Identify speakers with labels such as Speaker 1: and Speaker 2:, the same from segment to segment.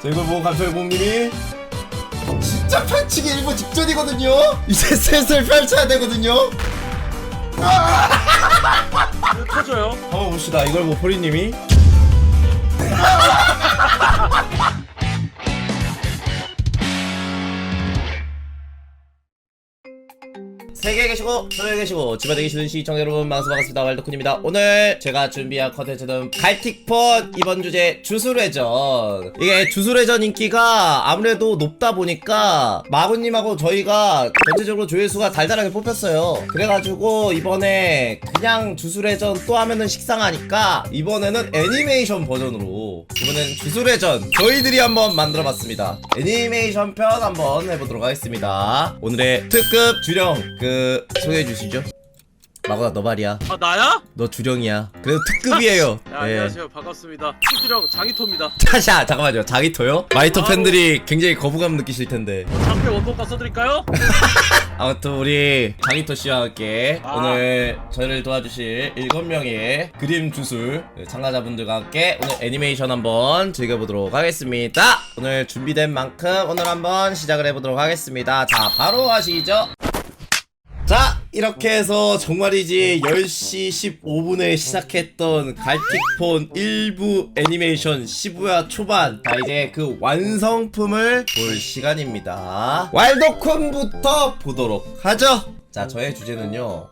Speaker 1: 자 이걸 보고 감철공님이 진짜 펼치기 일부 직전이거든요? 이제 슬슬 펼쳐야 되거든요?
Speaker 2: 왜 터져요?
Speaker 1: 한번 봅시다. 이걸 보고 포리님이 세계에 계시고 해외에 계시고 집안에 계시는 시청자 여러분 반갑습니다 반갑습니다. 왈도쿤입니다. 오늘 제가 준비한 컨텐츠는 갈틱폰 이번 주제 주술회전. 이게 주술회전 인기가 아무래도 높다 보니까 마구님하고 저희가 전체적으로 조회수가 달달하게 뽑혔어요. 그래가지고 이번에 그냥 주술회전 또 하면은 식상하니까 이번에는 애니메이션 버전으로 이번엔 주술회전 저희들이 한번 만들어봤습니다. 애니메이션 편 한번 해보도록 하겠습니다. 오늘의 특급 주령 그 소개해 주시죠. 마구나 너 말이야.
Speaker 2: 아 나야?
Speaker 1: 너 주령이야. 그래도 특급이에요.
Speaker 2: 네,
Speaker 1: 예.
Speaker 2: 안녕하세요. 반갑습니다. 수주령 장이토입니다.
Speaker 1: 자샤 잠깐만요. 자기토요? 마이토 팬들이 굉장히 거부감 느끼실 텐데.
Speaker 2: 장패 원본가 써드릴까요?
Speaker 1: 아무튼 우리 장이토 씨와 함께
Speaker 2: 아.
Speaker 1: 오늘 저희를 도와주실 7명의 그림 주술 참가자분들과 함께 오늘 애니메이션 한번 즐겨보도록 하겠습니다. 오늘 준비된 만큼 오늘 한번 시작을 해보도록 하겠습니다. 자 바로 하시죠 자 이렇게 해서 정말이지 10시 15분에 시작했던 갈틱폰 일부 애니메이션 시부야 초반. 자 이제 그 완성품을 볼 시간입니다. 왈도쿤부터 보도록 하죠. 자 저의 주제는요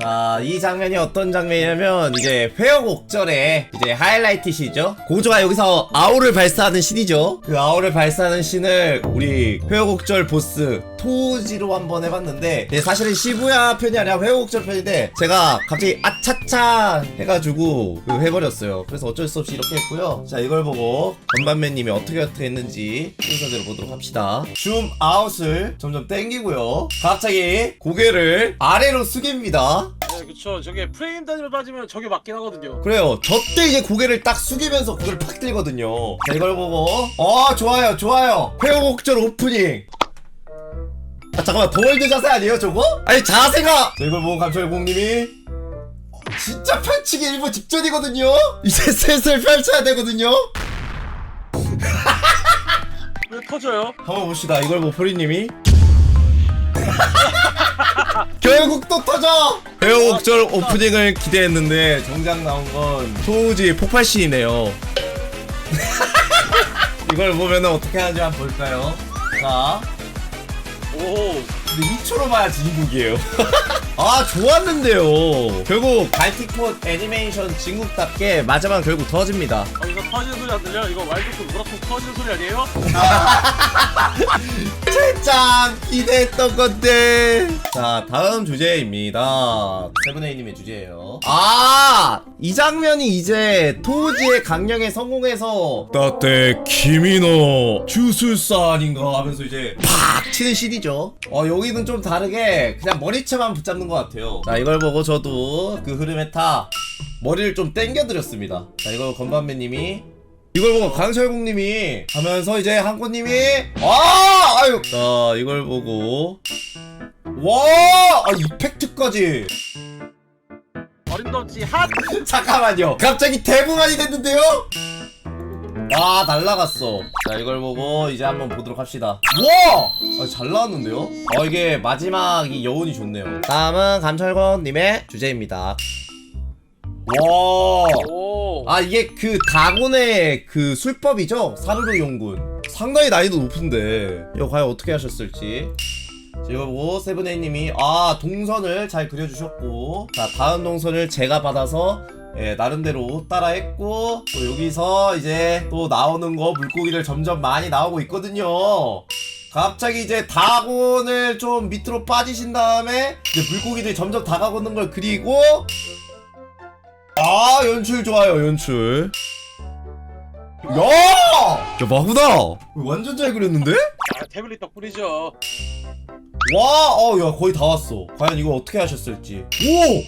Speaker 1: 자, 이 장면이 어떤 장면이냐면, 이제, 회역옥절의 이제 하이라이트 시죠? 고조가 여기서 아오를 발사하는 신이죠? 그 아오를 발사하는 신을 우리 회역옥절 보스 토지로 한번 해봤는데, 네, 사실은 시부야 편이 아니라 회역옥절 편인데, 제가 갑자기 아차차 해가지고, 그 해버렸어요. 그래서 어쩔 수 없이 이렇게 했고요. 자, 이걸 보고, 건반맨님이 어떻게 어떻게 했는지 순서대로 보도록 합시다. 줌 아웃을 점점 땡기고요. 갑자기 고개를 아래로 숙입니다.
Speaker 2: 네 그쵸 저게 프레임 단위로 따지면 저게 맞긴 하거든요
Speaker 1: 그래요. 저 때 이제 고개를 딱 숙이면서 고개를 팍 들거든요. 자, 이걸 보고, 어, 좋아요, 좋아요. 회오곡절 오프닝. 아, 잠깐만, 더월드 자세 아니에요, 저거? 아니, 자세가! 자, 이걸 보고 감철공님이, 진짜 펼치기 일부 직전이거든요? 이제 슬슬 펼쳐야 되거든요?
Speaker 2: 왜 터져요?
Speaker 1: 한번 봅시다. 이걸 보고 포리님이. 결국 또 터져! 회오곡절 오프닝을 기대했는데 정작 나온 건 소우지 폭발신이네요. 이걸 보면 어떻게 하는지 한번 볼까요? 자,
Speaker 2: 오
Speaker 1: 근데 2초로 봐야 진국이에요. 아, 좋았는데요. 결국 갈틱폰 애니메이션 진국답게 마지막 결국 터집니다.
Speaker 2: 아, 이거 터지는 소리 안 들려? 이거 왈도쿤 무라통 터지는 소리 아니에요?
Speaker 1: 짱 기대했던 건데 자 다음 주제입니다 세븐에이님의 주제예요 아이 장면이 이제 토우지의 강령에 성공해서 따때 키미노 주술사 아닌가 하면서 이제 팍 치는 CD죠 어 여기 는 좀 다르게 그냥 머리채만 붙잡는 것 같아요. 자 이걸 보고 저도 그 흐름에 타 머리를 좀 땡겨드렸습니다. 자 이걸 건반매님이 이걸 보고 강철국님이 하면서 이제 한꽃님이 아 아유! 자 이걸 보고 와! 아, 이펙트까지!
Speaker 2: 어림없지 핫!
Speaker 1: 잠깐만요. 갑자기 대붕안이 됐는데요 와 날라갔어. 자 이걸 보고 이제 한번 보도록 합시다. 와잘 나왔는데요? 아 이게 마지막 이 여운이 좋네요. 다음은 감철권님의 주제입니다. 와!
Speaker 2: 오.
Speaker 1: 아 이게 그 다곤의 그 술법이죠? 사르르 용군. 상당히 난이도 높은데. 이거 과연 어떻게 하셨을지. 자, 이거 보고 세븐에이님이 아 동선을 잘 그려주셨고. 자 다음 동선을 제가 받아서 예, 나름대로 따라했고 또 여기서 이제 또 나오는 거 물고기를 점점 많이 나오고 있거든요 갑자기 이제 다곤을 좀 밑으로 빠지신 다음에 이제 물고기들이 점점 다가오는 걸 그리고 아 연출 좋아요 연출 야! 야 마구다 완전 잘 그렸는데?
Speaker 2: 아, 태블릿 덕분이죠
Speaker 1: 와! 어, 야 거의 다 왔어. 과연 이거 어떻게 하셨을지.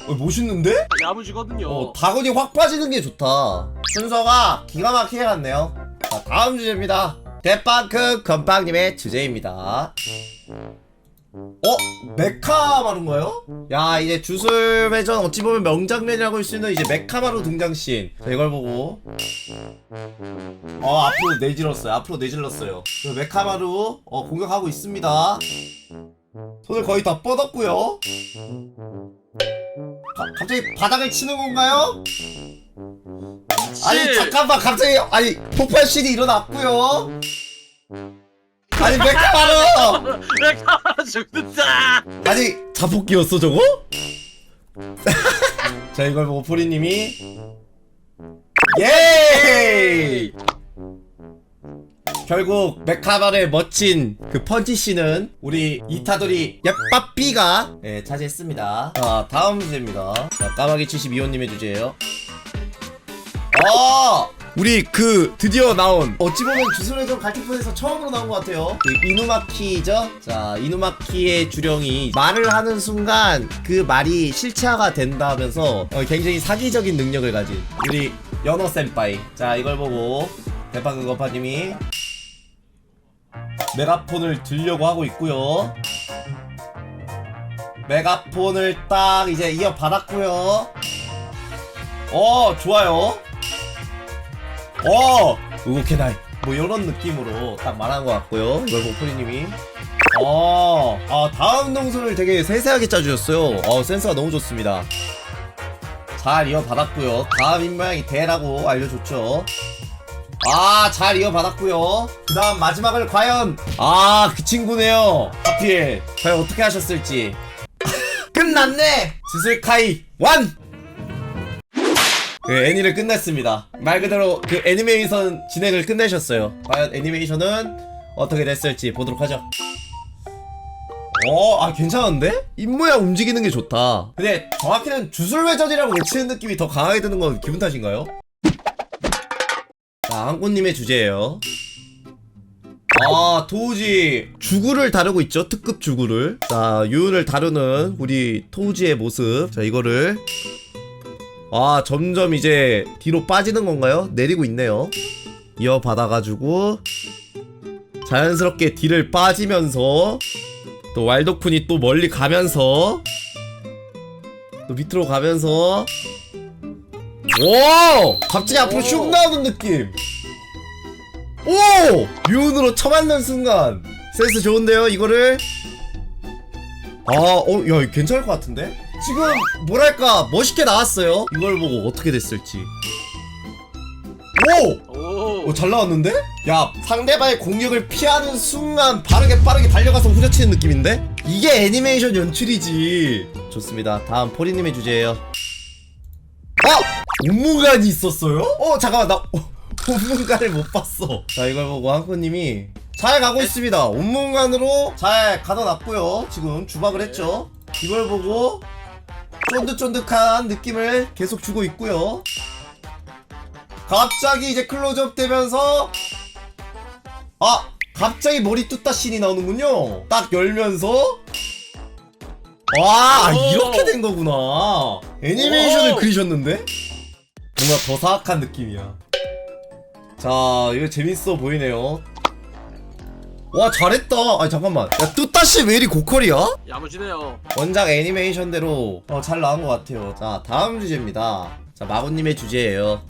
Speaker 1: 오! 어, 멋있는데?
Speaker 2: 야무지거든요.
Speaker 1: 어 다근이 확 빠지는 게 좋다. 순서가 기가 막히게 갔네요. 자 다음 주제입니다. 대빵크 건빵님의 주제입니다. 어? 메카 마루인가요? 야 이제 주술 회전 어찌 보면 명장면이라고 할 수 있는 이제 메카 마루 등장씬. 자 이걸 보고. 어 앞으로 내질렀어요. 앞으로 내질렀어요. 그 메카 마루 어 공격하고 있습니다 손을 거의 다 뻗었고요 가, 갑자기 바닥을 치는 건가요? 아니 잠깐만 갑자기 아니 폭발신이 일어났고요 아니 메카마루
Speaker 2: 내가 죽는다.
Speaker 1: 아니 자폭기였어 저거? 자 이걸 보고 포리님이 예! 결국 메카발의 멋진 그 펀치씨는 우리 이타돌이 예빠삐가 예, 차지했습니다. 자 다음 주제입니다. 자 까마귀 72호님의 주제예요. 어! 우리 그 드디어 나온 어찌 보면 주술회전 갈티폰에서 처음으로 나온 것 같아요. 그 이누마키죠? 자 이누마키의 주령이 말을 하는 순간 그 말이 실체화가 된다면서 어, 굉장히 사기적인 능력을 가진 우리 연어 센파이. 자 이걸 보고 대파그 거파님이 메가폰을 들려고 하고 있고요. 메가폰을 딱 이제 이어 받았고요. 어 좋아요. 어! 우고케나이. 뭐 이런 느낌으로 딱 말한 것 같고요 이걸 보프리님이. 어, 아 다음 동선을 되게 세세하게 짜주셨어요. 어 센스가 너무 좋습니다. 잘 이어받았고요. 다음 입모양이 대라고 알려줬죠 아 잘 이어받았고요 그 다음 마지막을 과연 아 그 친구네요 하필 과연 어떻게 하셨을지 끝났네 주술카이 완 그 애니를 끝냈습니다. 말 그대로 그 애니메이션 진행을 끝내셨어요. 과연 애니메이션은 어떻게 됐을지 보도록 하죠. 어, 아 괜찮은데? 입모양 움직이는 게 좋다. 근데 정확히는 주술회전이라고 외치는 느낌이 더 강하게 드는 건 기분 탓인가요? 자, 한꽃님의 주제예요. 아, 토우지 주구를 다루고 있죠. 특급 주구를. 자, 유운을 다루는 우리 토우지의 모습. 자, 이거를 아 점점 이제 뒤로 빠지는 건가요? 내리고 있네요 이어받아가지고 자연스럽게 뒤를 빠지면서 또 왈도쿤이 또 멀리 가면서 또 밑으로 가면서 오! 갑자기 앞으로
Speaker 2: 오.
Speaker 1: 슉 나오는 느낌 오! 유운으로 쳐맞는 순간 센스 좋은데요 이거를 아, 어, 야, 괜찮을 것 같은데? 지금, 뭐랄까, 멋있게 나왔어요. 이걸 보고 어떻게 됐을지. 오!
Speaker 2: 오.
Speaker 1: 어, 잘 나왔는데? 야, 상대방의 공격을 피하는 순간 빠르게 빠르게 달려가서 후려치는 느낌인데? 이게 애니메이션 연출이지. 좋습니다. 다음 포리님의 주제예요. 어! 온문간이 있었어요? 어, 잠깐만, 나, 어, 온문간을 못 봤어. 자, 이걸 보고 한코님이 잘 가고 있습니다. 온문간으로 잘 가둬놨고요. 지금 주박을 했죠. 이걸 보고 쫀득쫀득한 느낌을 계속 주고 있고요. 갑자기 이제 클로즈업 되면서 아 갑자기 머리 뚜따 씬이 나오는군요 딱 열면서 와
Speaker 2: 오.
Speaker 1: 이렇게 된 거구나 애니메이션을
Speaker 2: 오.
Speaker 1: 그리셨는데 뭔가 더 사악한 느낌이야 자 이거 재밌어 보이네요 와 잘했다 아니 잠깐만 야 뚜따 씬왜 이리 고퀄이야?
Speaker 2: 야무지네요.
Speaker 1: 원작 애니메이션대로 어, 잘 나온 것 같아요. 자, 다음 주제입니다. 자, 마구님의 주제예요.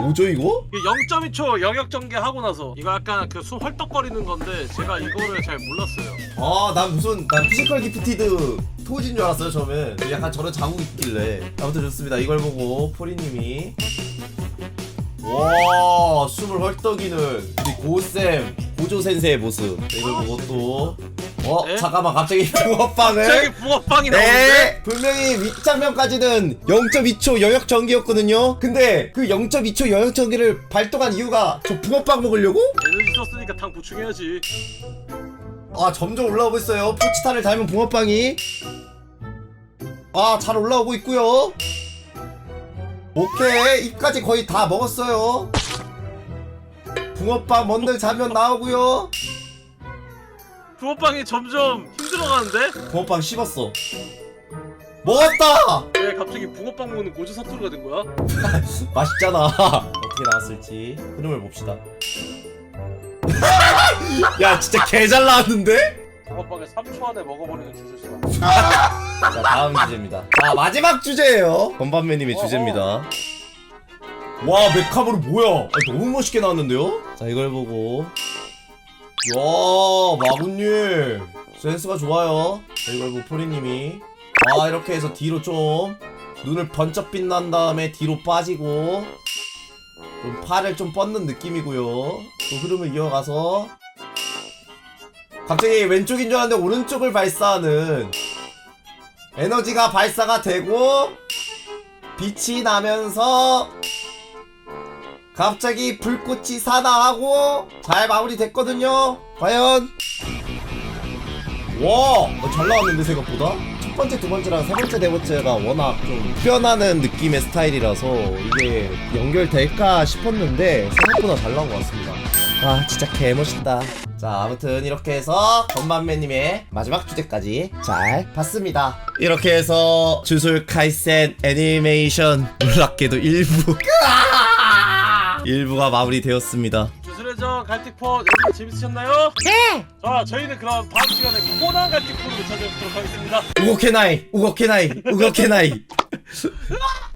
Speaker 1: 뭐죠, 이거?
Speaker 2: 이게 0.2초 영역 전개 하고 나서 이거 약간 그 숨 헐떡거리는 건데 제가 이거를 잘 몰랐어요.
Speaker 1: 아, 난 무슨, 난 피지컬 기프티드 토지인 줄 알았어요, 처음엔. 약간 저런 자국이 있길래. 아무튼 좋습니다. 이걸 보고, 포리님이. 와, 숨을 헐떡이는 우리 고쌤, 고조 센세의 모습. 이걸 보고 또, 어,
Speaker 2: 네?
Speaker 1: 잠깐만, 갑자기 붕어빵을.
Speaker 2: 갑자기 붕어빵이 나오는데?
Speaker 1: 네, 분명히 윗장면까지는 0.2초 영역 전기였거든요. 근데 그 0.2초 영역 전기를 발동한 이유가 저 붕어빵 먹으려고?
Speaker 2: 에너지 썼으니까 당 보충해야지.
Speaker 1: 아, 점점 올라오고 있어요. 포치타를 닮은 붕어빵이. 아, 잘 올라오고 있고요. 오케이, 입까지 거의 다 먹었어요. 붕어빵 먼들 자면 나오고요.
Speaker 2: 붕어빵이 점점 힘들어가는데?
Speaker 1: 붕어빵 씹었어. 먹었다!
Speaker 2: 왜 갑자기 붕어빵 먹는 고주 사투리가 된 거야?
Speaker 1: 맛있잖아. 어떻게 나왔을지 흐름을 봅시다. 야 진짜 개 잘 나왔는데?
Speaker 2: 단번방에 3초 안에 먹어버리는 주술사.
Speaker 1: 자 다음 주제입니다 자 마지막 주제예요 건반매님의
Speaker 2: 어허.
Speaker 1: 주제입니다 와 메카브르 뭐야 아, 너무 멋있게 나왔는데요? 자 이걸 보고 야 마군님. 센스가 좋아요. 보고 포리님이. 아 이렇게 해서 뒤로 좀 눈을 번쩍 빛난 다음에 뒤로 빠지고 좀 팔을 좀 뻗는 느낌이고요. 또 흐름을 이어가서 갑자기 왼쪽인 줄 알았는데 오른쪽을 발사하는 에너지가 발사가 되고 빛이 나면서 갑자기 불꽃이 사나하고 잘 마무리 됐거든요. 과연 와, 어, 잘 나왔는데 생각보다 첫 번째, 두 번째랑 세 번째, 네 번째가 워낙 좀 변하는 느낌의 스타일이라서 이게 연결될까 싶었는데 생각보다 잘 나온 것 같습니다. 와, 진짜 개멋있다. 자, 아무튼 이렇게 해서 건반매님의 마지막 주제까지 잘 봤습니다. 이렇게 해서 주술 카이센 애니메이션 놀랍게도 일부 일부가 마무리되었습니다.
Speaker 2: 주술의 전 갈틱폰 여러분 재밌으셨나요? 네! 자 저희는 그럼 다음 시간에 코난 갈틱폰으로 찾아뵙도록 하겠습니다.
Speaker 1: 우거케나이, 우거케나이, 우거케나이.